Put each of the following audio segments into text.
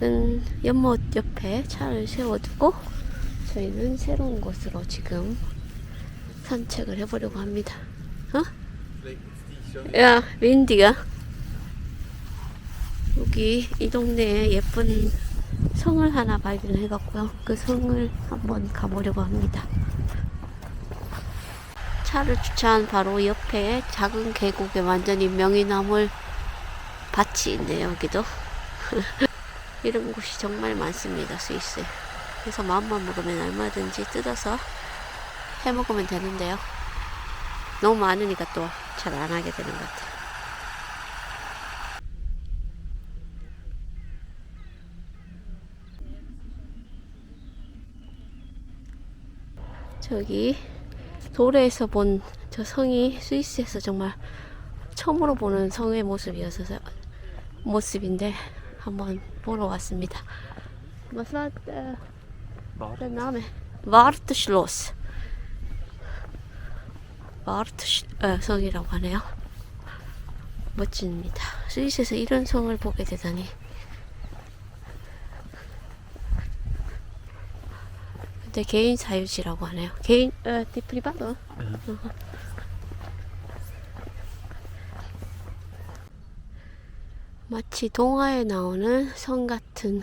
작은 연못 옆에 차를 세워두고 저희는 새로운 곳으로 지금 산책을 해보려고 합니다. 어? 야, 윈디가 여기 이 동네에 예쁜 성을 하나 발견해갖고요. 그 성을 한번 가보려고 합니다. 차를 주차한 바로 옆에 작은 계곡에 완전히 명이나물 밭이 있네요. 여기도 이런 곳이 정말 많습니다. 스위스에. 그래서 마음만 먹으면 얼마든지 뜯어서 해 먹으면 되는데요. 너무 많으니까 또 잘 안 하게 되는 것 같아요. 저기 도래에서 본 저 성이 스위스에서 정말 처음으로 보는 성의 모습이어서 모습인데 한번 보러 왔습니다. Der, der Name? Warteschloss. 와르트 어, 성이라고 하네요. 멋집니다. 스위스에서 이런 성을 보게 되다니. 근데 개인 사유지라고 하네요. 개인 어, 디 프리바도. 마치 동화에 나오는 성 같은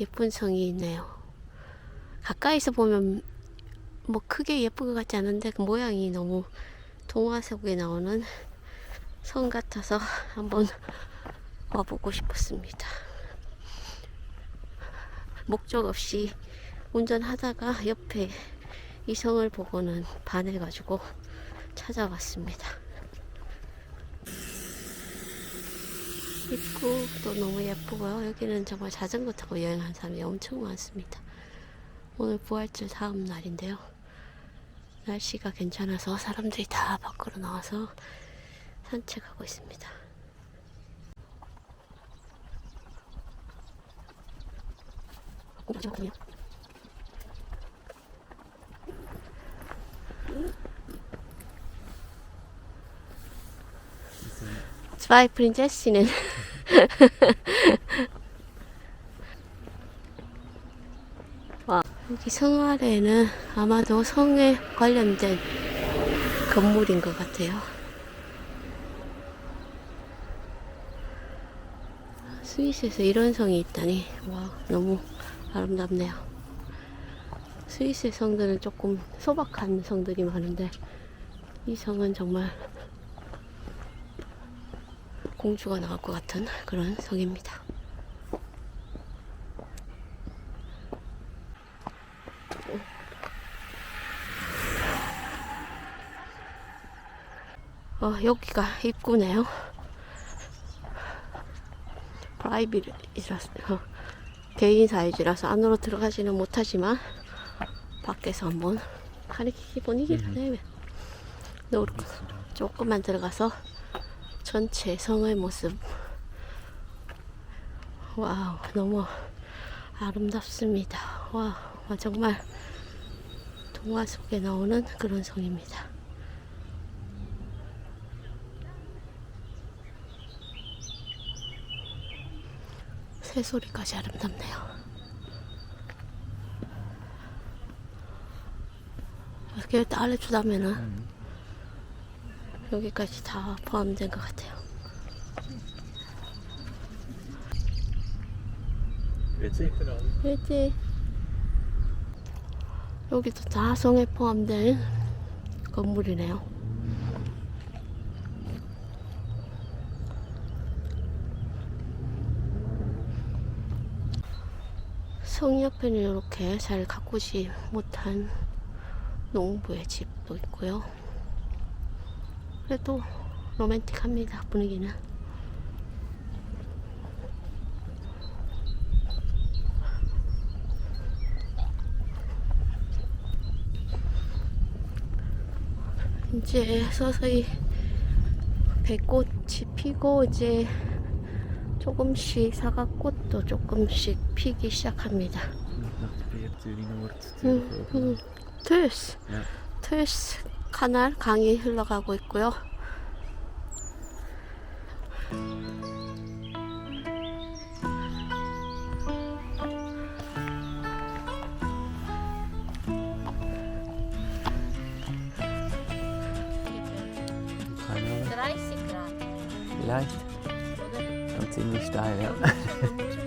예쁜 성이 있네요. 가까이서 보면 뭐 크게 예쁜 것 같지 않은데 그 모양이 너무 동화 속에 나오는 성 같아서 한번 와보고 싶었습니다. 목적 없이 운전하다가 옆에 이 성을 보고는 반해가지고 찾아왔습니다. 입구도 너무 예쁘고요. 여기는 정말 자전거 타고 여행하는 사람이 엄청 많습니다. 오늘 부활절 다음 날인데요. 날씨가 괜찮아서 사람들이 다 밖으로 나와서 산책하고 있습니다. 잠깐만요. Zwei Prinzessinnen. 와, 여기 성 아래에는 아마도 성에 관련된 건물인 것 같아요. 스위스에서 이런 성이 있다니, 와, 너무 아름답네요. 스위스의 성들은 조금 소박한 성들이 많은데, 이 성은 정말 공주가 나올 것 같은 그런 성입니다. 어, 여기가 입구네요. 프라이빗이라서 어, 개인 사이즈라서 안으로 들어가지는 못하지만 밖에서 한번 가리키기 분위기가 내면 노르 조금만 들어가서 전체 성의 모습. 와우 너무 아름답습니다. 와, 와 정말 동화 속에 나오는 그런 성입니다. 새소리까지 아름답네요. 이렇게 알려주다면은 여기까지 다 포함된 것 같아요. 그렇지. 여기도 다 성에 포함된 건물이네요. 성 옆에는 이렇게 잘 가꾸지 못한 농부의 집도 있고요. 그래도 로맨틱합니다 분위기는. 이제 서서히 배꽃이 피고 이제 조금씩 사과꽃도 조금씩 피기 시작합니다. Nach der 카날 강이 흘러가고 있고요. Leicht. Und ziemlich steil, ja.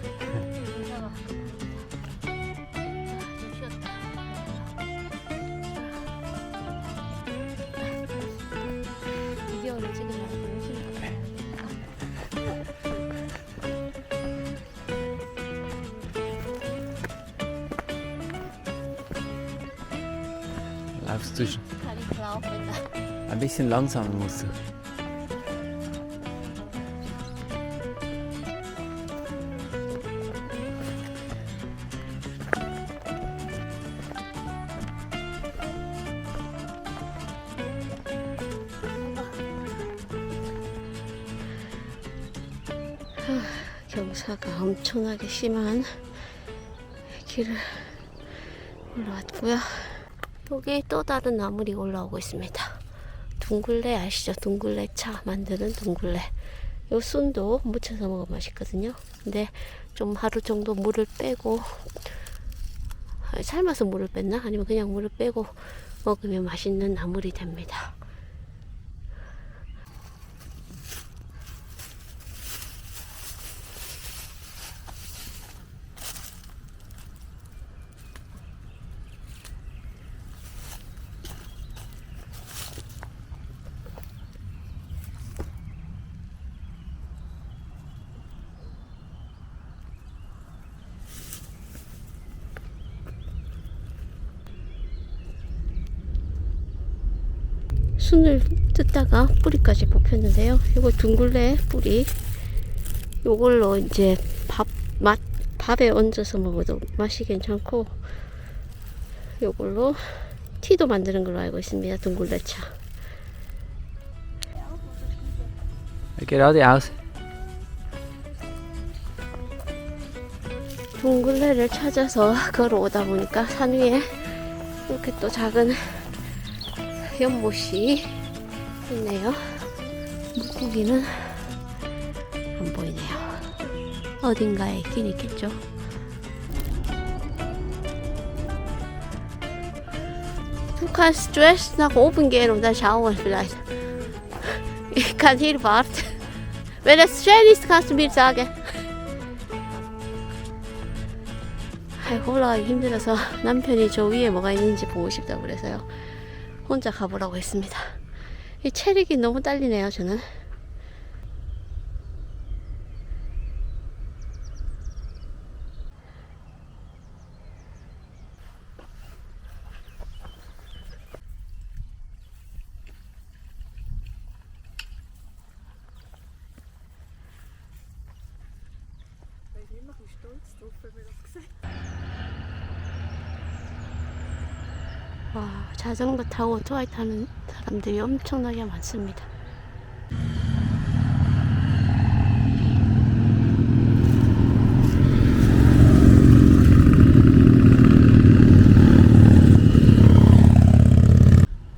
Laufst du schon? 다리 glauben. Ein bisschen langsamer musst du. 경사가 엄청나게 심한 길을 올라왔고요. 여기 또 다른 나물이 올라오고 있습니다. 둥글레 아시죠? 둥글레 차 만드는 둥글레. 요 순도 무쳐서 먹으면 맛있거든요. 근데 좀 하루 정도 물을 빼고 아니, 삶아서 물을 뺐나? 아니면 그냥 물을 빼고 먹으면 맛있는 나물이 됩니다. 순을 뜯다가 뿌리까지 뽑혔는데요. 이거 둥글레 뿌리. 요걸로 이제 밥, 맛, 밥에 얹어서 먹어도 맛이 괜찮고, 요걸로 티도 만드는 걸로 알고 있습니다. 둥글레 차. 둥글레를 찾아서 걸어오다 보니까 산 위에 이렇게 또 작은 연못이 있네요. 물고기는 안 보이네요. 어딘가에 있긴 있겠죠. Du kannst zuerst nach oben gehen und dann schauen vielleicht. Ich kann hier warten. Wenn es schön ist, kannst du mir sagen. 아이고, 올라가기 힘들어서 남편이 저 위에 뭐가 있는지 보고 싶다고 그래서요. 혼자 가보라고 했습니다. 이 체력이 너무 딸리네요, 저는. 와, 자전거 타고 오토바이 타는 사람들이 엄청나게 많습니다.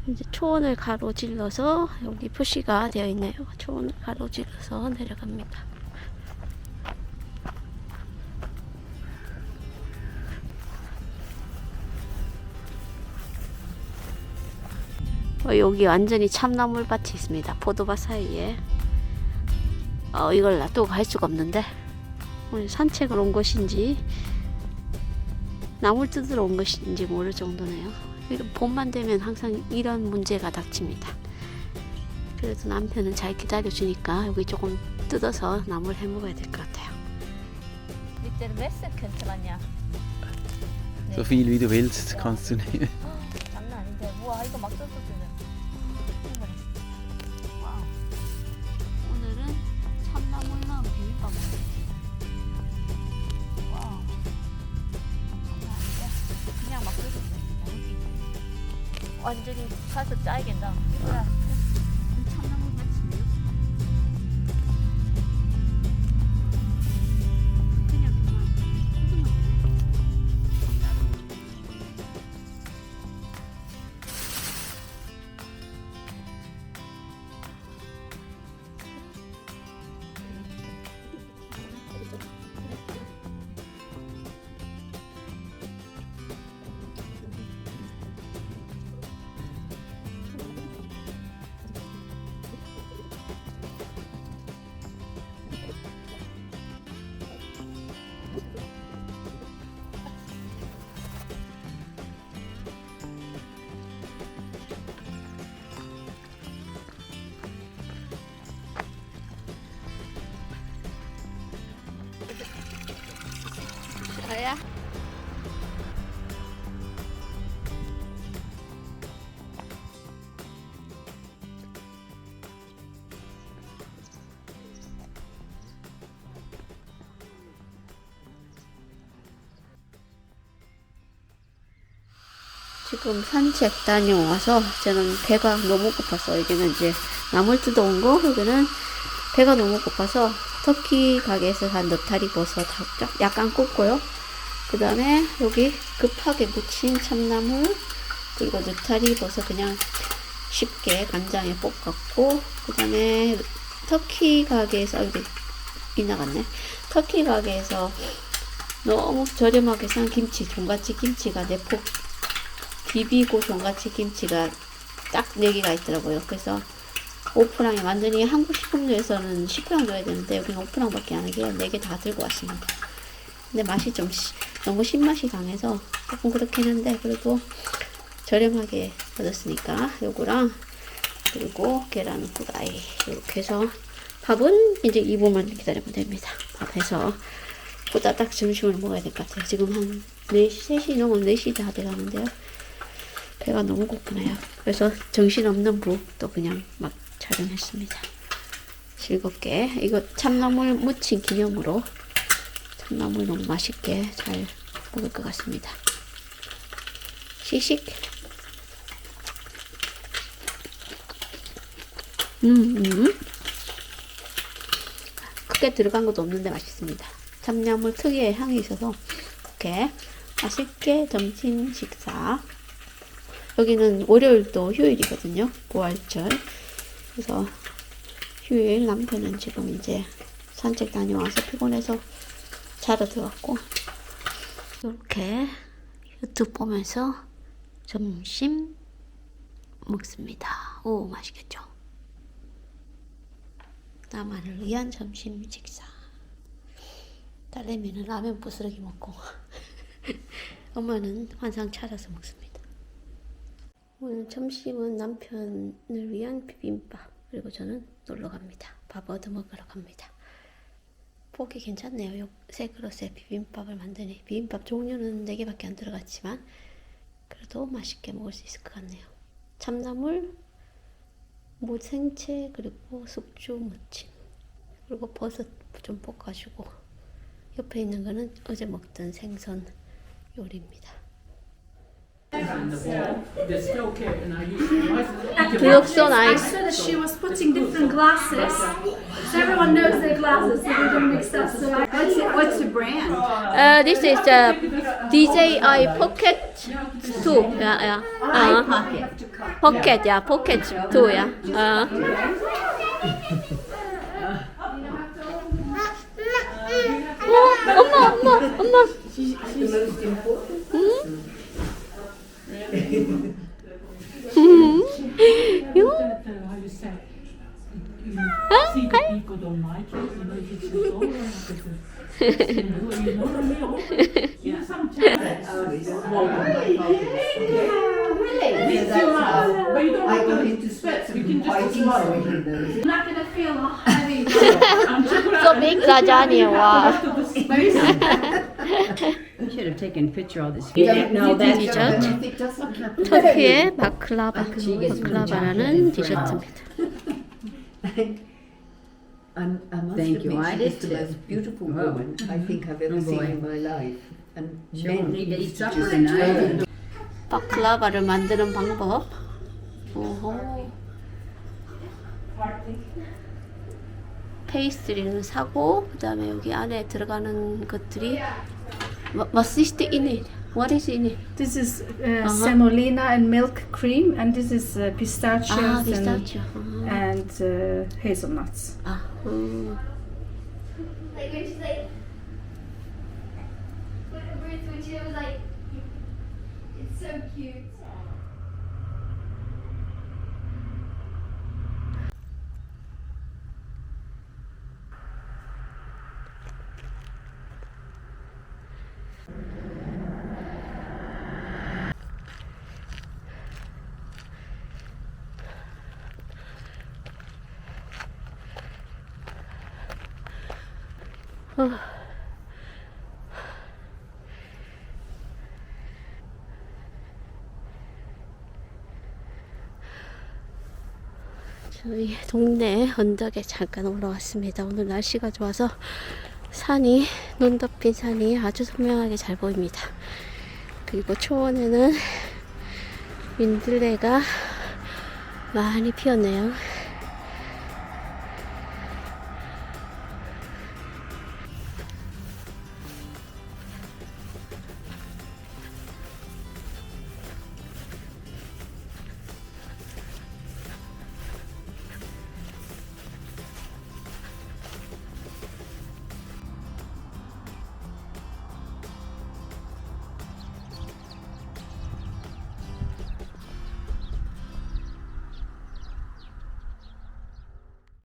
이제 초원을 가로질러서 여기 표시가 되어 있네요. 초원을 가로질러서 내려갑니다. 어, 여기 완전히 참나물밭이 있습니다. 포도밭 사이에. 어, 이걸 놔두고 갈 수가 없는데 오늘 산책을 온 것인지 나물 뜯으러 온 것인지 모를 정도네요. 봄만 되면 항상 이런 문제가 닥칩니다. 그래도 남편은 잘 기다려주니까 여기 조금 뜯어서 나물 해 먹어야 될 것 같아요. Könnte man ja. So viel wie du willst, kannst du nehmen. 장난 아닌데. 우와 이거 막 뜯어도 되네. 완전히 가서 짜야겠다. 지금 산책 다녀와서 저는 배가 너무 고파서 여기는 이제 나물 뜯어온 거 여기는 배가 너무 고파서 터키 가게에서 산 느타리 버섯 약- 약간 굽고요. 그 다음에 여기 급하게 무친 참나물 그리고 느타리 버섯 그냥 쉽게 간장에 볶았고 그 다음에 터키 가게에서 여기 이 나갔네. 터키 가게에서 너무 저렴하게 산 김치 종갓집 김치가 내포 비비고 종갓집 김치가 딱 4개가 있더라고요. 그래서 5프랑에 완전히 한국 식품류에서는 10프랑 줘야 되는데 여기는 5프랑밖에 안 하게 4개 다 들고 왔습니다. 근데 맛이 좀 시- 너무 신맛이 강해서 조금 그렇긴 한데 그래도 저렴하게 얻었으니까 요거랑 그리고 계란 후라이 이렇게 해서 밥은 이제 2분만 기다리면 됩니다. 밥 해서 보다 딱 점심을 먹어야 될 것 같아요. 지금 한 4시, 3시 넘으면 4시 다 돼가는데요. 배가 너무 고프네요. 그래서 정신없는 북도 그냥 막 촬영했습니다. 즐겁게 이거 참나물 무친 기념으로 참나물 너무 맛있게 잘 먹을 것 같습니다. 시식. 음, 음. 크게 들어간 것도 없는데 맛있습니다. 참나물 특유의 향이 있어서 이렇게 맛있게 점심 식사. 여기는 월요일도 휴일이거든요. 부활절. 그래서 휴일 남편은 지금 이제 산책 다녀와서 피곤해서 자러 들어갔고 이렇게 유튜브 보면서 점심 먹습니다. 오 맛있겠죠? 나만을 위한 점심 식사. 딸내미는 라면 부스러기 먹고 엄마는 환상 찾아서 먹습니다. 오늘 점심은 남편을 위한 비빔밥 그리고 저는 놀러 갑니다. 밥 얻어 먹으러 갑니다. 보기 괜찮네요. 요세 그릇에 비빔밥을 만드니 비빔밥 종류는 4개밖에 안 들어갔지만 그래도 맛있게 먹을 수 있을 것 같네요. 참나물, 무 생채 그리고 숙주 무침 그리고 버섯 좀 볶아주고 옆에 있는 거는 어제 먹던 생선 요리입니다. You look so I nice. said that she was putting different glasses. So everyone knows their glasses, so they don't mix up. So I, What's the, what's the brand? Uh, this is the DJI Pocket 2. Yeah, yeah. Uh, Pocket. Pocket, yeah, Pocket 2, yeah. Uh. 어, 엄마, 엄마, 엄마. 음? 요? how you say, you see the people don't like It, you know, it's just all right, you know, you know, you know, you I you and. You should have taken a picture of this. that's- If it doesn't happen. 터키의 바클라바, 바클라바라는 디저트입니다. I'm, I must Thank admit, you. I she did is the too. most beautiful Wow. woman I think I've ever Oh, seen in my life. And She men need to eat supper tonight. turn 바클라바를 만드는 방법. 오호. 페이스트리는 사고 그다음에 여기 안에 들어가는 것들이 뭐- Was is in it? What is in it? This is uh, Uh-huh. semolina and milk cream, and this is uh, pistachios 아, and, 피스타치오. and uh, hazelnuts. 아, 음. like when she's 저희 동네 언덕에 잠깐 올라왔습니다. 오늘 날씨가 좋아서 산이 눈 덮인 산이 아주 선명하게 잘 보입니다. 그리고 초원에는 민들레가 많이 피었네요.